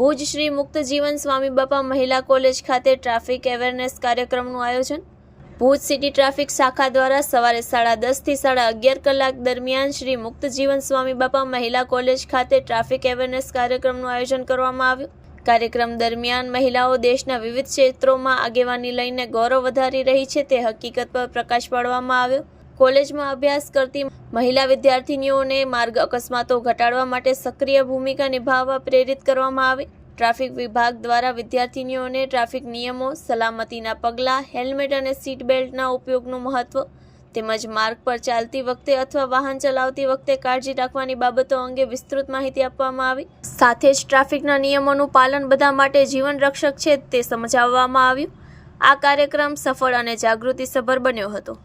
ભુજ શ્રી મુક્ત જીવન સ્વામી બાપા મહિલા કોલેજ ખાતે ટ્રાફિક અવેરનેસ કાર્યક્રમનું આયોજન. ભુજ સિટી ટ્રાફિક શાખા દ્વારા સવારે સાડા દસથી સાડા અગિયાર કલાક દરમિયાન શ્રી મુક્ત જીવન સ્વામી બાપા મહિલા કોલેજ ખાતે ટ્રાફિક અવેરનેસ કાર્યક્રમનું આયોજન કરવામાં આવ્યું. કાર્યક્રમ દરમિયાન મહિલાઓ દેશના વિવિધ ક્ષેત્રોમાં આગેવાની લઈને ગૌરવ વધારી રહી છે તે હકીકત પર પ્રકાશ પાડવામાં આવ્યો. કોલેજમાં અભ્યાસ કરતી મહિલા વિદ્યાર્થીનીઓને માર્ગ અકસ્માતો ઘટાડવા માટે સક્રિય ભૂમિકા નિભાવવા પ્રેરિત કરવામાં આવી. ટ્રાફિક વિભાગ દ્વારા વિદ્યાર્થીનીઓને ટ્રાફિક નિયમો, સલામતીના પગલાં, હેલ્મેટ અને સીટ બેલ્ટના ઉપયોગનું મહત્વ તેમજ માર્ગ પર ચાલતી વખતે અથવા વાહન ચલાવતી વખતે કાળજી રાખવાની બાબતો અંગે વિસ્તૃત માહિતી આપવામાં આવી. સાથે જ ટ્રાફિકના નિયમોનું પાલન બધા માટે જીવન રક્ષક છે તે સમજાવવામાં આવ્યું. આ કાર્યક્રમ સફળ અને જાગૃતિસભર બન્યો હતો.